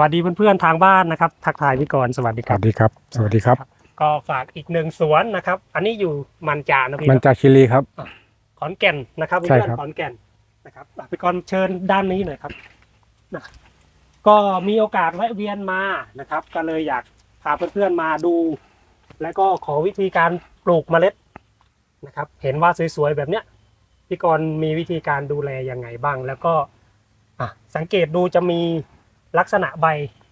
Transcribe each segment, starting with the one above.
วัสดีเพื่อนๆทางบ้านนะครับ ทักทายพี่กรณ์สวัสดีสครัวับ สดีครับ สวัสดีครับ ก็ฝากอีกหนึ่งสวนนะครับ อันนี้อยู่มันจานะพี่มันเนาะจาคิรีครับ ขอนแก่นนะครับใช่เพื่อนครับ ๆขอนแก่นนะครับอะพี่กรณ์เชิญด้านนี้หน่อยครับนะก็มีโอกาสแวะเวียนมานะครับ ก็เลยอยากพาเพื่อนๆมาดู แล้วก็ขอวิธีการปลูกเมล็ดนะครับ เห็นว่าสวยๆแบบเนี้ยพี่กรณ์มีวิธีการดูแลยังไงบ้าง แล้วก็อะสังเกตดูจะมี ลักษณะใบ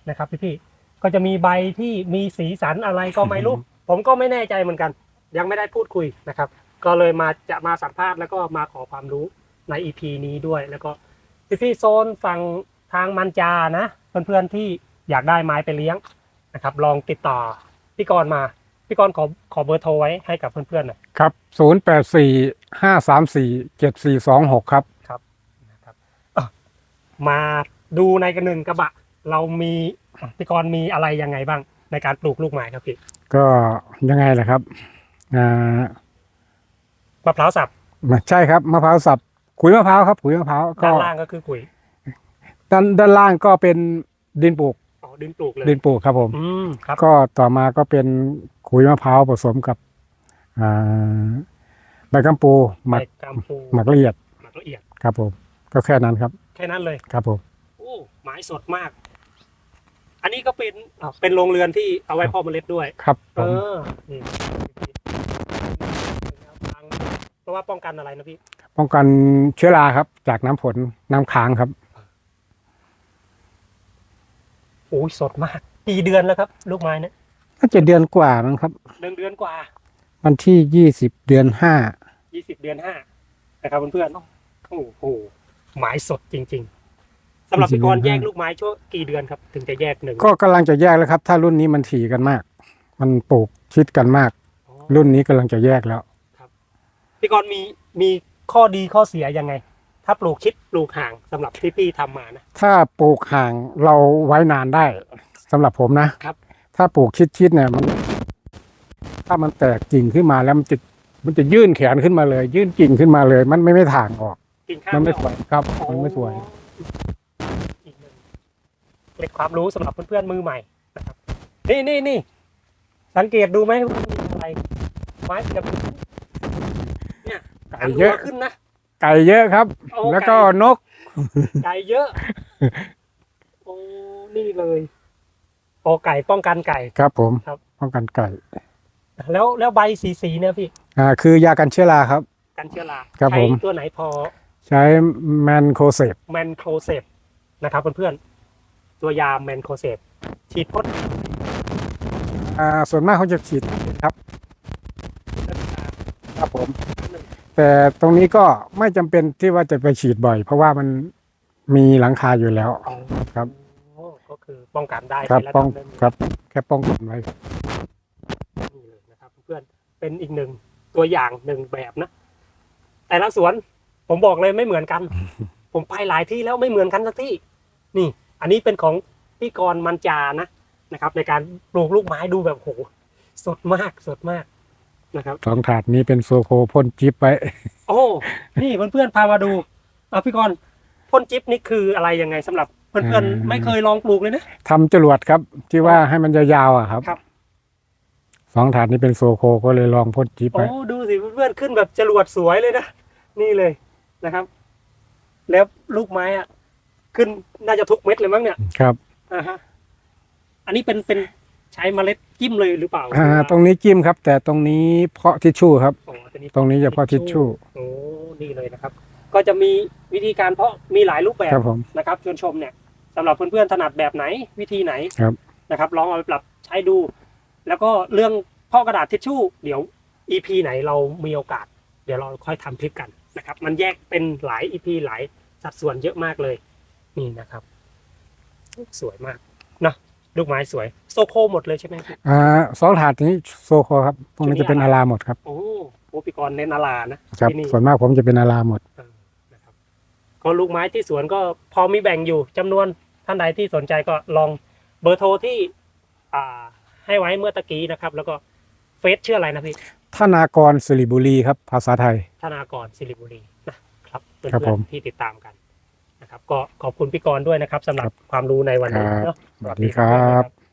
นะครับพี่ๆก็จะมีใบที่มีสีสันอะไรก็ไม่รู้ผมก็ไม่แน่ใจเหมือนกัน ยังไม่ได้พูดคุยนะครับ ก็เลยมาจะมาสัมภาษณ์แล้วก็มาขอความรู้ใน EP นี้ด้วย แล้วก็พี่ๆโซนฝั่งทางมันจานะเพื่อนๆที่อยากได้ไม้ไปเลี้ยงนะครับ ลองติดต่อพี่กรณ์มาพี่กรณ์ขอขอเบอร์โทรไว้ให้กับเพื่อนๆหน่อยครับศูนย์แปดสี่ห้าสามสี่เจ็ดสี่สองหกครับนะครับอะมา ดูในกระหนึ่งกระบะ เรามีอะพี่กรณ์มีอะไรยังไงบ้างในการปลูกลูกไม้ครับพี่ก็ยังไงล่ะครับอ่ามะพร้าวสับใช่ครับมะพร้าวสับขุยมะพร้าวครับขุยมะพร้าวก็ด้านล่างก็คือขุยด้านด้านล่างก็เป็นดินปลูกอ๋อดินปลูกเลยดินปลูกครับผมอืมครับก็ต่อมาก็เป็นขุยมะพร้าวผสมกับอ่าใบกัมปูหมักใบกัมพูหมักละเอียดหมักละเอียดครับผม ก็แค่นั้นครับ แค่นั้นเลยครับผม โอ้ไม้สดมาก อันนี้ก็เป็นอะเป็นโรงเรือนที่เอาไว้เพ่อเมล็ดด้วย ครับผเอมอนี่เพราะว่าป้องกันอะไรนะพี่ ป้องกันเชื้อราครับ จากน้ำฝนน้ำค้างครับ โอ้ยสดมากกี่เดือนแล้วครับ ลูกไม้เนี่ยน่าจะเดือนกว่ามั้งครับเดือนเดือนกว่า วันที่ยี่สิบเดือนห้า ยี่สิบเดือนห้านะครับเพื่อนๆโอ้โหไม้สดจริงๆสำหรับพี่กรณ์แยกลูกไม้ช่วงกี่เดือนครับ ถึงจะแยกหนึ่งก็กำลังจะแยกแล้วครับ ถ้ารุ่นนี้มันถี่กันมาก มันปลูกชิดกันมาก อ๋อรุ่นนี้กำลังจะแยกแล้ว พี่กรณ์มีมีข้อดีข้อเสียยังไง ถ้าปลูกชิดปลูกห่างสำหรับที่พี่ทำมานะ ถ้าปลูกห่างเราไว้นานได้สำหรับผมนะครับ ถ้าปลูกชิดๆเนี่ยมัน ถ้ามันแตกกิ่งขึ้นมาแล้วมันจะมันจะยื่นแขนขึ้นมาเลย ยื่นกิ่งขึ้นมาเลย มันไม่ไม่ถ่างออก กินข้าวมันไม่อสอกวยครับ มันไม่สวยอีกหนึ่ง เกล็ดความรู้สำหรับเพื่อนๆมือใหม่นะครับนี่นี่นี่สังเกตดูไหมว่ามีอะไรไม้กับเนี่ยไก่หันเยหัวอะขึ้นนะไก่เยอะครับโอ้แล้วก็ไก่นก ไก่เยอะโอ้นี่เลยโอไก่ป้องกันไก่ครับ ผมครับ ป้องกันไก่ แล้วแล้วใบสีสีๆเนี่ยพี่อ่า คือยากันเชื้อราครับ กันเชื้อราครับใช้ผมตัวไหนพอ ใช้แมนโคเซปแมนโครเซปนะครับเพื่อนๆ ตัวยาแมนโครเซปฉีดพ่นอ่าส่วนมากเขาจะฉีดครับ ครับผม แต่ตรงนี้ก็ไม่จำเป็นที่ว่าจะไปฉีดบ่อย เพราะว่ามันมีหลังคาอยู่แล้วครับ โอ้ก็คือป้องกันได้ครับในระป้ดัองบหนึ่ง ครับ แค่ป้องกันไว้ นี่เลยนะครับเพื่อนเป็นอีกหนึ่งตัวอย่างหนึ่งแบบนะ แต่ละสวนผมบอกเลยไม่เหมือนกัน ผมไปหลายที่แล้วไม่เหมือนกันสักที่ นี่ อันนี้เป็นของพี่กรณ์มันจานะนะครับ ในการปลูกลูกไม้ดูแบบโหสดมากสดมากนะครับสองถาดนี้เป็นโซโคพ่นจิ๊บไว้โอ้นี่เพื่อนๆพามาดูเอาพี่กรณ์พ่นจิ๊บนี่คืออะไรยังไงสำหรับเพื่อนอืมๆไม่เคยลองปลูกเลยนะทำจรวดครับ ที่ว่าให้มันยาวๆอะครับครับสองถาดนี้เป็นโซโคก็เลยลองพ่นจิ๊บโอ้ไว้ดูสิเพื่อนๆขึ้นแบบจรวดสวยเลยนะนี่เลยนะครับ แล้วลูกไม้อะ ขึ้นน่าจะทุกเม็ดเลยมั้งเนี่ยครับอ่าฮะอันนี้เป็นเป็นใช้เมล็ดจิ้มเลยหรือเปล่าอ่า ตรงนี้จิ้มครับ แต่ตรงนี้เพาะทิชชู่ครับ อ๋อตัวนี้ตรงนี้จะเพาะทิชชู่โอ้นี่เลยนะครับ ก็จะมีวิธีการเพาะมีหลายรูปแบบครับผม นะครับชวนชมเนี่ยสำหรับเพื่อนๆถนัดแบบไหนวิธีไหนครับ นะครับ ลองเอาไปปรับใช้ดู แล้วก็เรื่องพ่อกระดาษทิชชู่เดี๋ยว EP ไหนเรามีโอกาส เดี๋ยวเราค่อยทำคลิปกันนะครับ มันแยกเป็นหลาย EP หลายสัดส่วนเยอะมากเลย นี่นะครับ สวยมากนะลูกไม้สวย โซโคหมดเลยใช่ไหมพี่อ่าสองถาดนี้โซโคครับตรงนี้จะเป็นอาราหมดครับโอ้โหพี่กรณ์เน้นอาลานะครับที่นี่ส่วนมากผมจะเป็นอาราหมดเออนะครับก็ลูกไม้ที่สวนก็พอมีแบ่งอยู่จำนวนท่านใดที่สนใจก็ลองเบอร์โทรที่อ่าให้ไว้เมื่อตะกี้นะครับ แล้วก็เฟซชื่ออะไรนะพี่ธนากรสิริบุรีครับ ภาษาไทยธนากรศิริบุรีนะครับเพื่ครับผอนมๆที่ติดตามกัน นะครับก็ขอบคุณพี่กรณ์ด้วยนะครับสำหรับความรู้ในวันนี้ครับเนาะสวัสดีครับ